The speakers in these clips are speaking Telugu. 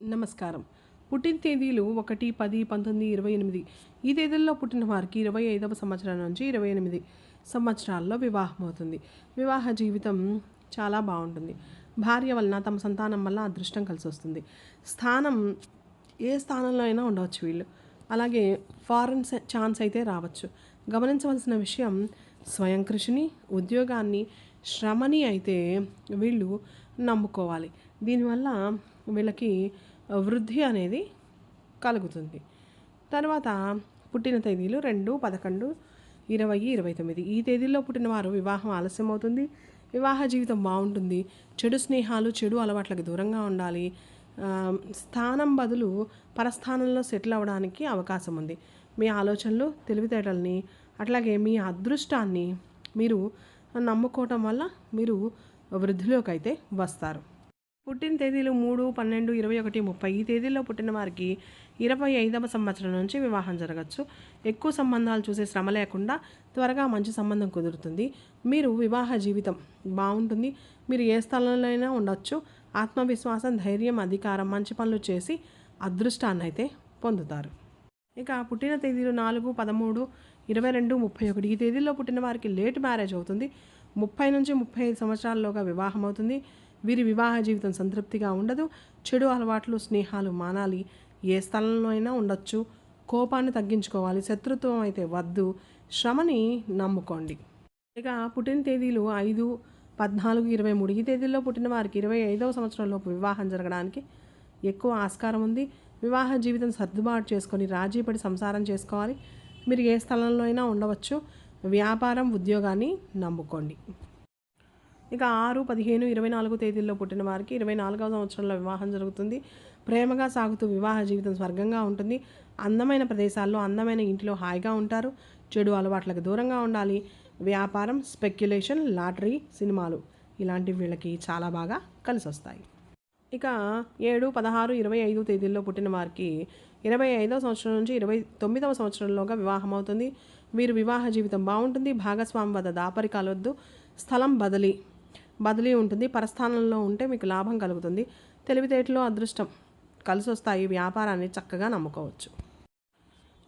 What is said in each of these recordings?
నమస్కారం. పుట్టిన తేదీలు ఒకటి పది పంతొమ్మిది ఇరవై ఎనిమిది. ఈ తేదీల్లో పుట్టిన వారికి ఇరవై ఐదవ సంవత్సరం నుంచి ఇరవై ఎనిమిది సంవత్సరాల్లో వివాహం అవుతుంది. వివాహ జీవితం చాలా బాగుంటుంది. భార్య వలన తమ సంతానం వల్ల అదృష్టం కలిసి వస్తుంది. స్థానం ఏ స్థానంలో అయినా ఉండవచ్చు వీళ్ళు. అలాగే ఫారెన్ ఛాన్స్ అయితే రావచ్చు. గమనించవలసిన విషయం స్వయం కృషిని ఉద్యోగాన్ని శ్రమని అయితే వీళ్ళు నమ్ముకోవాలి. దీనివల్ల వీళ్ళకి వృద్ధి అనేది కలుగుతుంది. తర్వాత పుట్టిన తేదీలు రెండు పదకొండు ఇరవై ఇరవై తొమ్మిది. ఈ తేదీల్లో పుట్టిన వారు వివాహం ఆలస్యం అవుతుంది వివాహ జీవితం బాగుంటుంది. చెడు స్నేహాలు చెడు అలవాట్లకు దూరంగా ఉండాలి. స్థానం బదులు పరస్థానంలో సెటిల్ అవ్వడానికి అవకాశం ఉంది. మీ ఆలోచనలు తెలివితేటల్ని అట్లాగే మీ అదృష్టాన్ని మీరు నమ్ముకోవటం వల్ల మీరు వృద్ధిలోకి అయితే వస్తారు. పుట్టిన తేదీలు మూడు పన్నెండు ఇరవై ఒకటి ముప్పై ఈ తేదీల్లో పుట్టిన వారికి ఇరవై ఐదవ సంవత్సరం నుంచి వివాహం జరగచ్చు. ఎక్కువ సంబంధాలు చూసే శ్రమ లేకుండా త్వరగా మంచి సంబంధం కుదురుతుంది. మీరు వివాహ జీవితం బాగుంటుంది. మీరు ఏ స్థలంలో అయినా ఉండొచ్చు. ఆత్మవిశ్వాసం ధైర్యం అధికారం మంచి పనులు చేసి అదృష్టాన్ని అయితే పొందుతారు. ఇక పుట్టిన తేదీలు నాలుగు పదమూడు ఇరవై రెండు ముప్పై ఒకటి ఈ తేదీల్లో పుట్టిన వారికి లేట్ మ్యారేజ్ అవుతుంది. ముప్పై నుంచి ముప్పై ఐదు సంవత్సరాల్లోగా వివాహం అవుతుంది. వీరి వివాహ జీవితం సంతృప్తిగా ఉండదు చెడు అలవాట్లు స్నేహాలు మానాలి. ఏ స్థలంలో అయినా ఉండొచ్చు. కోపాన్ని తగ్గించుకోవాలి. శత్రుత్వం అయితే వద్దు. శ్రమని నమ్ముకోండి. ఇక పుట్టిన తేదీలు ఐదు పద్నాలుగు ఇరవై మూడు. ఈ తేదీల్లో పుట్టిన వారికి ఇరవై ఐదవ సంవత్సరంలోపు వివాహం జరగడానికి ఎక్కువ ఆస్కారం ఉంది. వివాహ జీవితం సర్దుబాటు చేసుకొని రాజీపడి సంసారం చేసుకోవాలి. మీరు ఏ స్థలంలో అయినా ఉండవచ్చు. వ్యాపారం ఉద్యోగాన్ని నమ్ముకోండి. ఇక ఆరు పదిహేను ఇరవై నాలుగు తేదీల్లో పుట్టిన వారికి ఇరవై నాలుగవ సంవత్సరంలో వివాహం జరుగుతుంది. ప్రేమగా సాగుతూ వివాహ జీవితం స్వర్గంగా ఉంటుంది. అందమైన ప్రదేశాల్లో అందమైన ఇంటిలో హాయిగా ఉంటారు. చెడు అలవాట్లకు దూరంగా ఉండాలి. వ్యాపారం స్పెక్యులేషన్ లాటరీ సినిమాలు ఇలాంటి వీళ్ళకి చాలా బాగా కలిసి వస్తాయి ఇక ఏడు పదహారు ఇరవై ఐదు తేదీల్లో పుట్టిన వారికి ఇరవై ఐదవ సంవత్సరం నుంచి ఇరవై తొమ్మిదవ సంవత్సరంలోగా వివాహం అవుతుంది. వీరు వివాహ జీవితం బాగుంటుంది. భాగస్వామి వద్ద దాపరికాలు వద్దు. స్థలం బదిలీ బదిలీ ఉంటుంది పరస్థానంలో ఉంటే మీకు లాభం కలుగుతుంది. తెలివితేటలో అదృష్టం కలిసి వస్తాయి వ్యాపారాన్ని చక్కగా నమ్ముకోవచ్చు.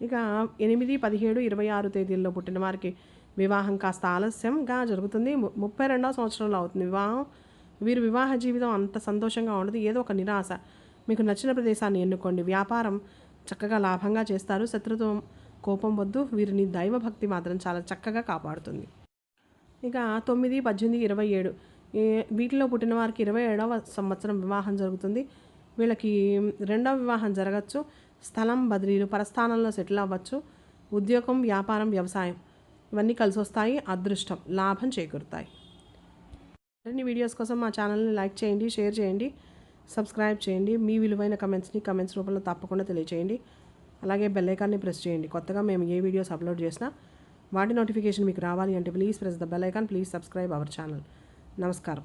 ఇక ఎనిమిది పదిహేడు ఇరవై ఆరు తేదీల్లో పుట్టిన వారికి వివాహం కాస్త ఆలస్యంగా జరుగుతుంది. ము- ముప్పై రెండవ సంవత్సరంలో అవుతుంది వివాహం. వీరు వివాహ జీవితం అంత సంతోషంగా ఉండదు. ఏదో ఒక నిరాశ మీకు నచ్చిన ప్రదేశాన్ని ఎన్నుకోండి. వ్యాపారం చక్కగా లాభంగా చేస్తారు. శత్రుత్వం కోపం వద్దు. వీరిని దైవభక్తి మాత్రం చాలా చక్కగా కాపాడుతుంది. ఇక తొమ్మిది పద్దెనిమిది ఇరవై ఏడు వీటిలో పుట్టిన వారికి ఇరవై ఏడవ సంవత్సరం వివాహం జరుగుతుంది. వీళ్ళకి రెండవ వివాహం జరగచ్చు. స్థలం బదిలీలు పరస్థానంలో సెటిల్ అవ్వచ్చు. ఉద్యోగం వ్యాపారం వ్యవసాయం ఇవన్నీ కలిసి వస్తాయి అదృష్టం లాభం చేకూరుతాయి. మరిన్ని వీడియోస్ కోసం మా ఛానల్ని లైక్ చేయండి షేర్ చేయండి సబ్స్క్రైబ్ చేయండి. మీ విలువైన కమెంట్స్ని కమెంట్స్ రూపంలో తప్పకుండా తెలియచేయండి. అలాగే బెల్ ఐకాన్ని ప్రెస్ చేయండి. కొత్తగా మేము ఏ వీడియోస్ అప్లోడ్ చేసినా వాటి నోటిఫికేషన్ మీకు రావాలి అంటే please press the bell icon please subscribe our channel. నమస్కారం.